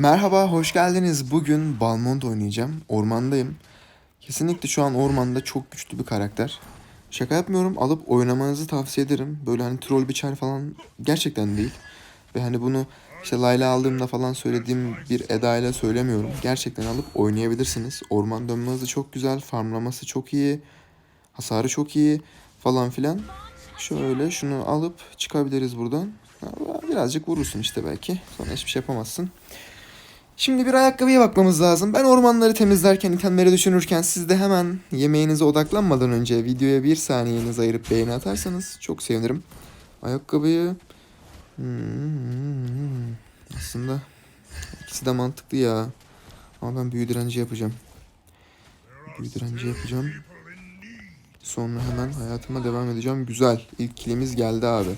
Merhaba, hoş geldiniz. Bugün Balmond oynayacağım. Ormandayım. Kesinlikle şu an ormanda çok güçlü bir karakter. Şaka yapmıyorum. Alıp oynamanızı tavsiye ederim. Böyle hani troll biçer falan gerçekten değil. Ve hani bunu işte Layla aldığımda falan söylediğim bir edayla söylemiyorum. Gerçekten alıp oynayabilirsiniz. Orman dönme hızı çok güzel. Farmlaması çok iyi. Hasarı çok iyi falan filan. Şöyle şunu alıp çıkabiliriz buradan. Birazcık vurursun işte belki. Sonra hiçbir şey yapamazsın. Şimdi bir ayakkabıya bakmamız lazım. Ben ormanları temizlerken, itemleri düşünürken siz de hemen yemeğinize odaklanmadan önce videoya bir saniyenizi ayırıp beğeni atarsanız çok sevinirim. Ayakkabıyı... Hmm, aslında ikisi de mantıklı ya. Ama ben büyü direnci yapacağım. Büyü direnci yapacağım. Sonra hemen hayatıma devam edeceğim. Güzel. İlk kilimiz geldi abi.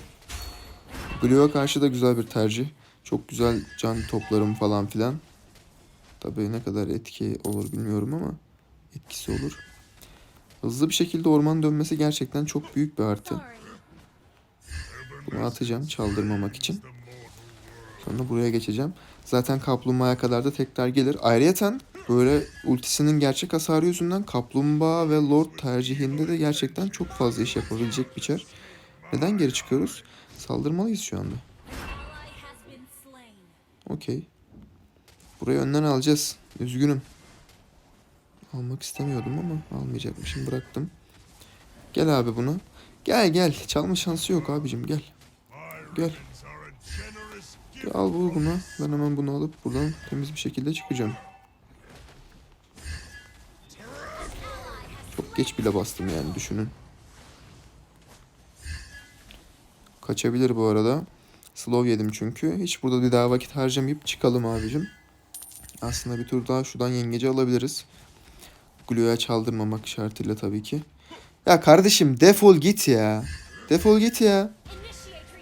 Glue'a karşı da güzel bir tercih. Çok güzel can toplarım falan filan. Tabii ne kadar etki olur bilmiyorum ama etkisi olur. Hızlı bir şekilde orman dönmesi gerçekten çok büyük bir artı. Bunu atacağım çaldırmamak için. Sonra buraya geçeceğim. Zaten kaplumbağaya kadar da tekrar gelir. Ayrıyeten böyle ultisinin gerçek hasarı yüzünden kaplumbağa ve lord tercihinde de gerçekten çok fazla iş yapabilecek bir çar. Neden geri çıkıyoruz? Saldırmalıyız şu anda. Okey. Burayı önden alacağız. Üzgünüm. Almak istemiyordum ama almayacakmışım. Bıraktım. Gel abi bunu. Gel gel. Çalma şansı yok abicim gel. Gel. Gel al bu bunu. Ben hemen bunu alıp buradan temiz bir şekilde çıkacağım. Çok geç bile bastım yani düşünün. Kaçabilir bu arada. Slow yedim çünkü. Hiç burada bir daha vakit harcamayıp çıkalım abicim. Aslında bir tur daha şuradan yengeci alabiliriz. Glue'ya çaldırmamak şartıyla tabii ki. Ya kardeşim defol git ya. Defol git ya.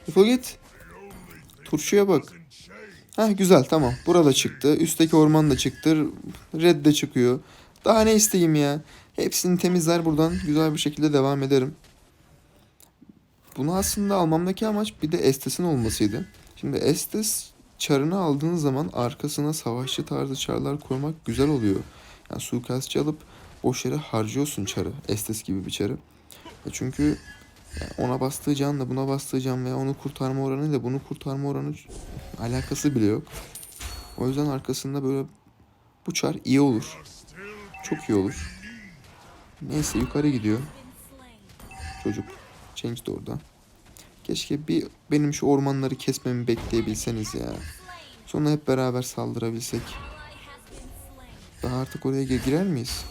Defol git. Turşuya bak. Heh güzel tamam. Burada çıktı. Üstteki orman da çıktı. Red de çıkıyor. Daha ne isteyeyim ya. Hepsini temizler buradan. Güzel bir şekilde devam ederim. Bunu aslında almamdaki amaç bir de Estes'in olmasıydı. Şimdi Estes çarını aldığın zaman arkasına savaşçı tarzı çarlar koymak güzel oluyor. Yani suikastçı alıp boş yere harcıyorsun çarı. Estes gibi bir çarı. E çünkü yani ona bastığı canla buna bastığı can veya onu kurtarma oranı ile bunu kurtarma oranı alakası bile yok. O yüzden arkasında böyle bu çar iyi olur. Çok iyi olur. Neyse yukarı gidiyor. Çocuk. Change de orada. Keşke bir benim şu ormanları kesmemi bekleyebilseniz ya. Sonra hep beraber saldırabilsek. Daha artık oraya gir- girer miyiz?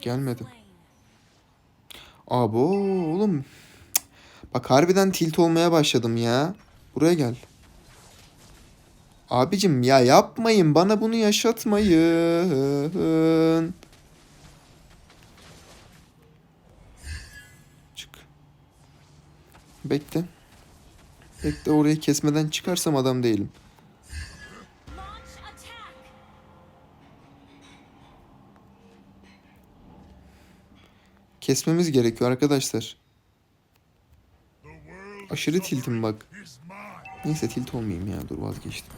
Gelmedi. Abo oğlum. Bak harbiden tilt olmaya başladım ya. Buraya gel. Abicim ya yapmayın bana bunu yaşatmayın. Çık. Bekle. Bekle orayı kesmeden çıkarsam adam değilim. Kesmemiz gerekiyor arkadaşlar. Aşırı tiltim bak. Neyse tilt olmayayım ya dur vazgeçtim.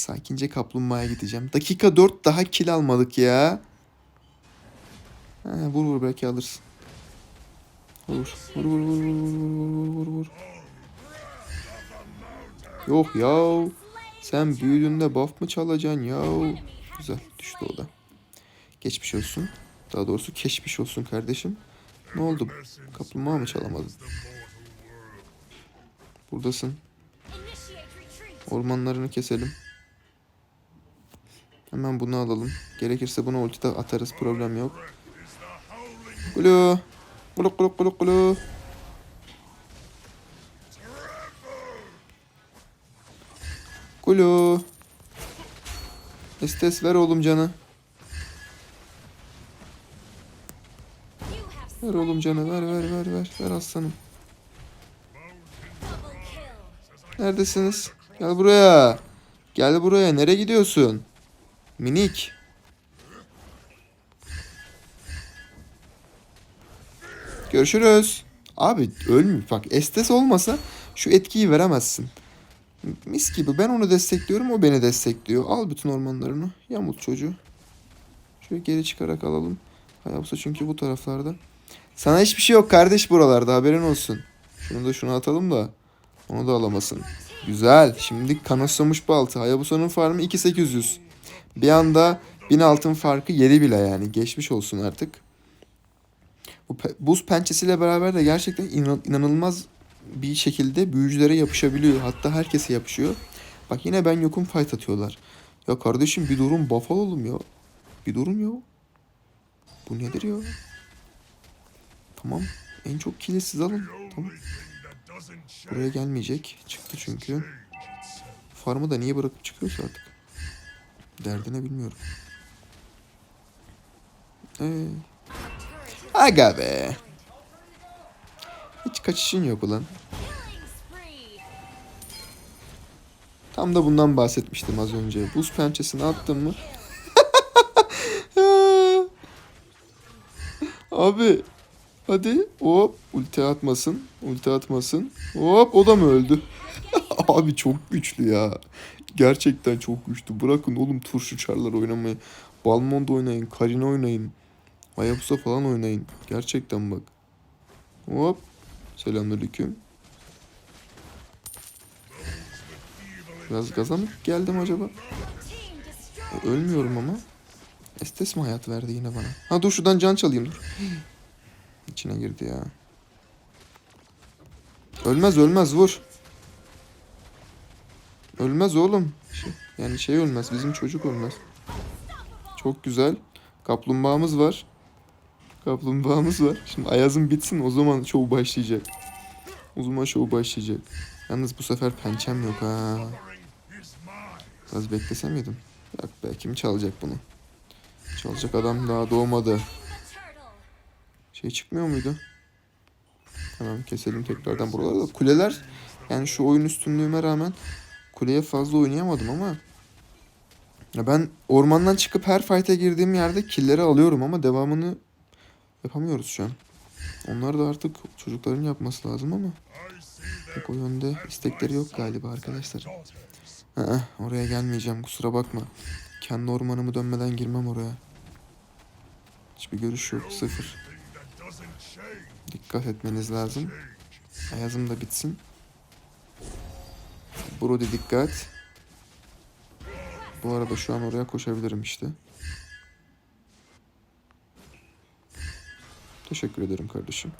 Sakince kaplumbağaya gideceğim. Dakika 4 daha kill almadık ya. Ha, vur vur belki alırsın. Vur vur vur vur vur vur vur vur vur. Yok ya. Sen büyüdüğünde buff mı çalacaksın ya? Güzel düştü o da. Geçmiş olsun. Daha doğrusu keşmiş olsun kardeşim. Ne oldu? Kaplumbağa mı çalamadın? Buradasın. Ormanlarını keselim. Hemen bunu alalım. Gerekirse buna ulti de atarız. Problem yok. Gulu. Gulu gulu gulu gulu. Gulu. Estes ver oğlum canı. Ver oğlum canı ver ver ver ver. Ver aslanım. Neredesiniz? Gel buraya. Gel buraya. Nereye gidiyorsun? Minik. Görüşürüz. Abi ölmüyor. Bak estes olmasa şu etkiyi veremezsin. Mis gibi ben onu destekliyorum o beni destekliyor. Al bütün ormanlarını. Yamut çocuğu. Şöyle geri çıkarak alalım. Hayabusa çünkü bu taraflarda. Sana hiçbir şey yok kardeş buralarda haberin olsun. Şunu da şunu atalım da onu da alamasın. Güzel. Şimdi kanoslamış baltı. Hayabusa'nın farmı 2800. Bir anda 1000 altın farkı 7 bile yani. Geçmiş olsun artık. Bu pe- buz pençesiyle beraber de gerçekten inan- inanılmaz bir şekilde büyücülere yapışabiliyor. Hatta herkese yapışıyor. Bak yine ben yokum fight atıyorlar. Ya kardeşim bir durun buff alalım ya. Bir durun ya. Bu nedir ya? Tamam. En çok kili siz alın. Tamam. Buraya gelmeyecek. Çıktı çünkü. Farmı da niye bırakıp çıkıyorsa artık. Derdine bilmiyorum. Ee, aga be. Hiç kaçışın yok ulan. Tam da bundan bahsetmiştim az önce. Buz pençesini attım mı? Abi. Hadi. Hop. Ulti atmasın. Ulti atmasın. Hop. O da mı öldü? Abi çok güçlü ya. Gerçekten çok güçlü. Bırakın oğlum turşu çarlar oynamayı. Balmond oynayın. Karina oynayın. Hayabusa falan oynayın. Gerçekten bak. Hop. Selamünaleyküm. Biraz gaza mı geldim acaba? E, ölmüyorum ama. Estes mi hayat verdi yine bana? Ha dur şuradan can çalayım dur. İçine girdi ya. Ölmez ölmez vur. Ölmez oğlum. Yani şey ölmez. Bizim çocuk ölmez. Çok güzel. Kaplumbağamız var. Kaplumbağamız var. Şimdi Ayaz'ın bitsin o zaman show başlayacak. O zaman show başlayacak. Yalnız bu sefer pençem yok ha. Biraz beklesem miydim? Yok be kim çalacak bunu? Çalacak adam daha doğmadı. Şey çıkmıyor muydu? Hemen keselim tekrardan buralarda. da. Kuleler yani şu oyun üstünlüğüme rağmen kuleye fazla oynayamadım ama ya ben ormandan çıkıp her fight'e girdiğim yerde killleri alıyorum ama devamını yapamıyoruz şu an. Onlar da artık çocukların yapması lazım ama pek o yönde istekleri yok galiba arkadaşlar. Aa, oraya gelmeyeceğim kusura bakma. Kendi ormanımı dönmeden girmem oraya. Hiçbir görüş yok sıfır. Dikkat etmeniz lazım. Ayazım da bitsin. Brody dikkat. Bu arada şu an oraya koşabilirim işte. Teşekkür ederim kardeşim.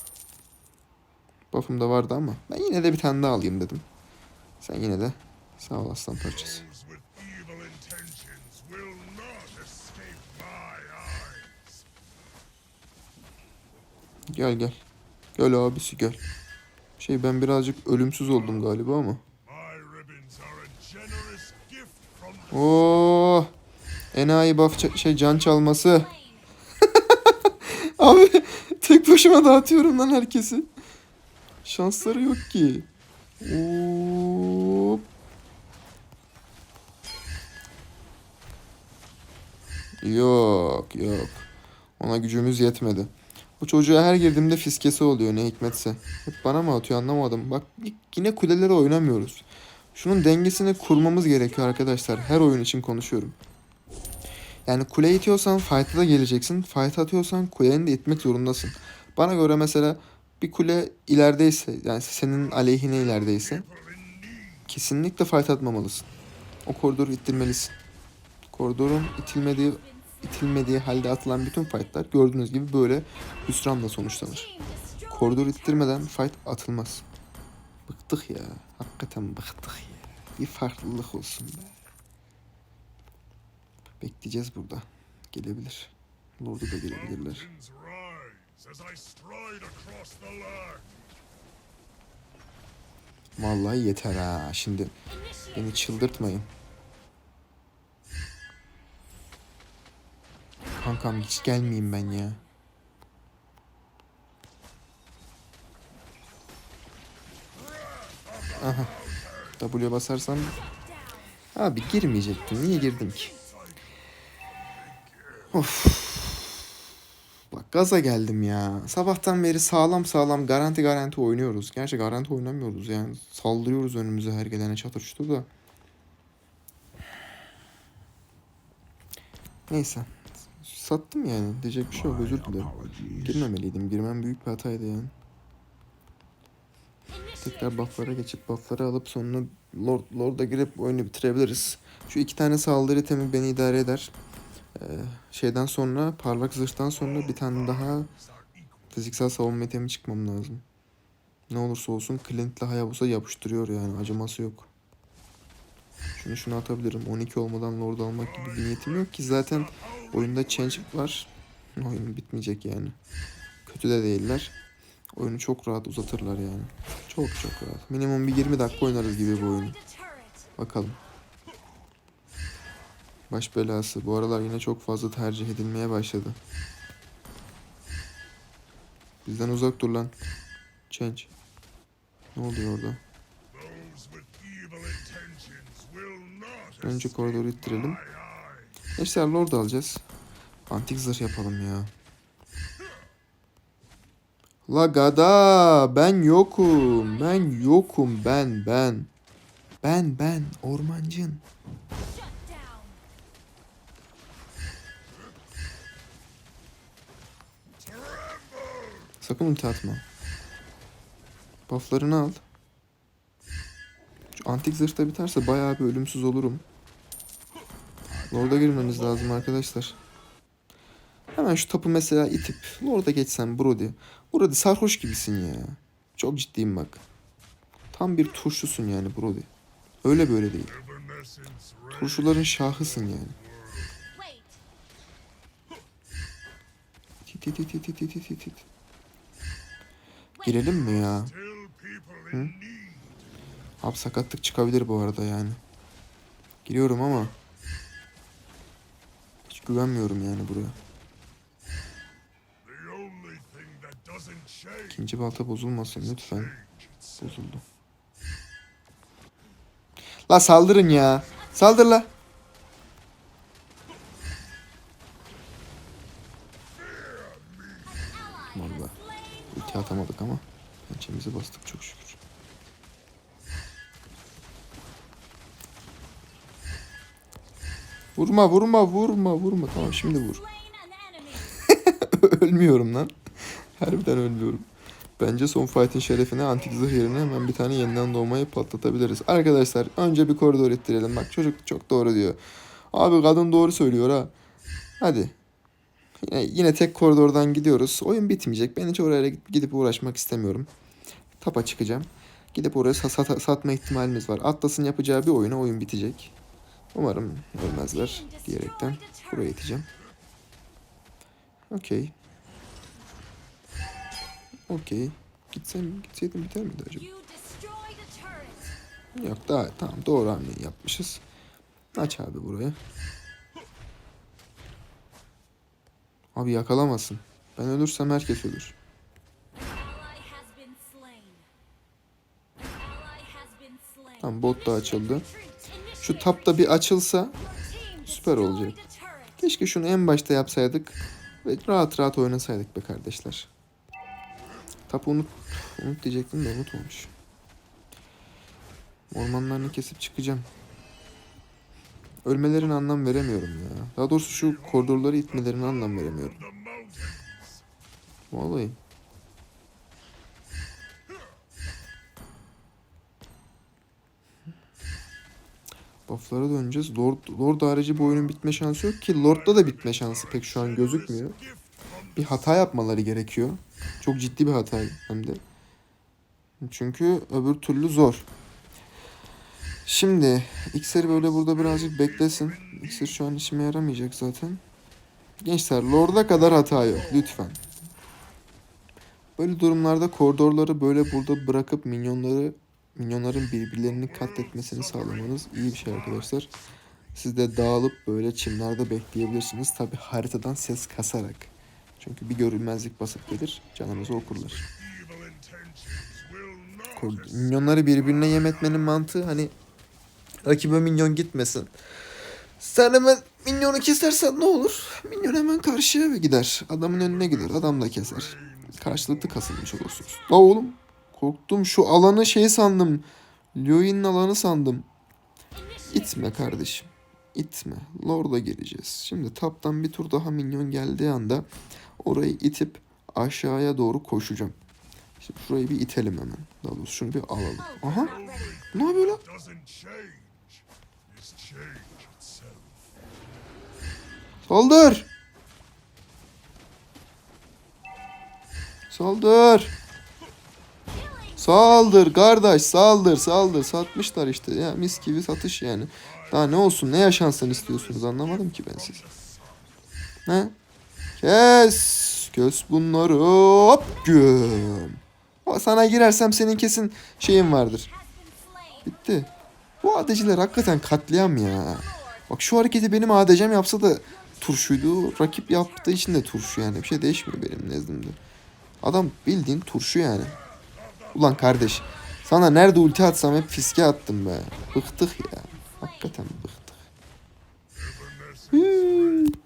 Buff'ım da vardı ama ben yine de bir tane daha alayım dedim. Sen yine de sağ ol aslan parçası. Gel gel. Gel abisi gel. Şey ben birazcık ölümsüz oldum galiba ama. Oo! Enayi buff şey can çalması. Abi tek başıma dağıtıyorum lan herkesi. Şansları yok ki. Hop. Yok yok. Ona gücümüz yetmedi. Bu çocuğa her girdiğimde fiskesi oluyor ne hikmetse. Hep bana mı atıyor anlamadım. Bak yine kuleleri oynamıyoruz. Şunun dengesini kurmamız gerekiyor arkadaşlar. Her oyun için konuşuyorum. Yani kule itiyorsan fight'a da geleceksin. Fight atıyorsan kuleni de itmek zorundasın. Bana göre mesela bir kule ilerideyse yani senin aleyhine ilerideyse kesinlikle fight atmamalısın. O koridoru ittirmelisin. Koridorun itilmediği itilmediği halde atılan bütün fightlar gördüğünüz gibi böyle hüsranla sonuçlanır. Koridor ittirmeden fight atılmaz. Bıktık ya. Hakikaten bıktık ya. Bir farklılık olsun be. Bekleyeceğiz burada. Gelebilir. Lord'u da gelebilirler. Vallahi yeter ha. Şimdi beni çıldırtmayın. Kankam hiç gelmeyeyim ben ya. Aha. W basarsam Abi girmeyecektim. Niye girdim ki? Of. Bak gaza geldim ya. Sabahtan beri sağlam sağlam garanti garanti oynuyoruz. Gerçi garanti oynamıyoruz yani. Saldırıyoruz önümüze her gelene çatır çutur da. Neyse. Sattım yani. Diyecek bir şey yok. Özür dilerim. Girmemeliydim. Girmem büyük bir hataydı yani. Tekrar buff'lara geçip buff'ları alıp sonra Lord, Lord'a girip oyunu bitirebiliriz. Şu iki tane saldırı itemi beni idare eder. Ee, şeyden sonra parlak zırhtan sonra bir tane daha fiziksel savunma itemi çıkmam lazım. Ne olursa olsun Clint'le Hayabusa yapıştırıyor yani acıması yok. Şunu şunu atabilirim. 12 olmadan Lord almak gibi bir niyetim yok ki zaten oyunda change var. Oyun bitmeyecek yani. Kötü de değiller. Oyunu çok rahat uzatırlar yani. Çok çok rahat. Minimum bir 20 dakika oynarız gibi bu oyunu. Bakalım. Baş belası. Bu aralar yine çok fazla tercih edilmeye başladı. Bizden uzak dur lan. Change. Ne oluyor orada? Önce koridoru ittirelim. Gençler Lord alacağız. Antik zırh yapalım ya. La gada ben yokum. Ben yokum ben ben. Ben ben ormancın. Sakın ulti atma. Bufflarını al. Şu antik zırh da biterse bayağı bir ölümsüz olurum. Lord'a girmemiz lazım arkadaşlar. Hemen şu tapu mesela itip Lord'a geçsem Brody. Brody sarhoş gibisin ya. Çok ciddiyim bak. Tam bir turşusun yani Brody. Öyle böyle değil. Turşuların şahısın yani. Girelim mi ya? Need. Abi sakatlık çıkabilir bu arada yani. Giriyorum ama hiç güvenmiyorum yani buraya. İkinci balta bozulmasın lütfen. Bozuldu. La saldırın ya. Saldır la. Valla. Ulti atamadık ama. Pençemizi bastık çok şükür. Vurma vurma vurma vurma. Tamam şimdi vur. Ölmüyorum lan. Harbiden ölmüyorum. Bence son fight'in şerefine antik zırh hemen bir tane yeniden doğmayı patlatabiliriz. Arkadaşlar önce bir koridor ittirelim. Bak çocuk çok doğru diyor. Abi kadın doğru söylüyor ha. Hadi. Yine, yine tek koridordan gidiyoruz. Oyun bitmeyecek. Ben hiç oraya gidip uğraşmak istemiyorum. Tapa çıkacağım. Gidip oraya sa- sat- satma ihtimalimiz var. Atlas'ın yapacağı bir oyuna oyun bitecek. Umarım ölmezler diyerekten buraya iteceğim. Okey. Okey. Gitsem gitseydim biter miydi acaba? Yok daha tamam doğru hamleyi yapmışız. Aç abi burayı. Abi yakalamasın. Ben ölürsem herkes ölür. Tamam bot da açıldı. Şu tap da bir açılsa süper olacak. Keşke şunu en başta yapsaydık ve rahat rahat oynasaydık be kardeşler. Tapu unut, unut diyecektim de unutmamış. Ormanlarını kesip çıkacağım. Ölmelerine anlam veremiyorum ya. Daha doğrusu şu koridorları itmelerine anlam veremiyorum. Vallahi. Buff'lara döneceğiz. Lord, Lord harici bu oyunun bitme şansı yok ki. Lord'da da bitme şansı pek şu an gözükmüyor. Bir hata yapmaları gerekiyor. Çok ciddi bir hata hem de. Çünkü öbür türlü zor. Şimdi iksir böyle burada birazcık beklesin. İksir şu an işime yaramayacak zaten. Gençler Lord'a kadar hata yok lütfen. Böyle durumlarda koridorları böyle burada bırakıp minyonları minyonların birbirlerini katletmesini sağlamanız iyi bir şey arkadaşlar. Siz de dağılıp böyle çimlerde bekleyebilirsiniz. Tabi haritadan ses kasarak. Çünkü bir görünmezlik basıp gelir canınızı okurlar. Minyonları birbirine yem etmenin mantığı hani rakibe minyon gitmesin. Sen hemen Minyonu kesersen ne olur? Minyon hemen karşıya eve gider. Adamın önüne gider. Adam da keser. Karşılıklı kasılmış olursunuz. La oğlum. Korktum. Şu alanı şey sandım. Lyoy'nin alanı sandım. İtme kardeşim. İtme. Lord'a gireceğiz. Şimdi taptan bir tur daha minyon geldiği anda orayı itip aşağıya doğru koşacağım. Şimdi şurayı bir itelim hemen. Daha doğrusu şunu bir alalım. Aha. Ne yapıyor lan? Saldır. Saldır. Saldır kardeş saldır saldır satmışlar işte ya mis gibi satış yani. Daha ne olsun ne yaşansın istiyorsunuz anlamadım ki ben siz. Ne? Kes. Kes bunları hop göm. O Sana girersem senin kesin şeyin vardır. Bitti. Bu ADC'ler hakikaten katliam ya. Bak şu hareketi benim ADC'm yapsa da turşuydu. Rakip yaptığı için de turşu yani. Bir şey değişmiyor benim nezdimde. Adam bildiğin turşu yani. Ulan kardeş. Sana nerede ulti atsam hep fiske attım be. Bıktık ya. Hakikaten bıktık.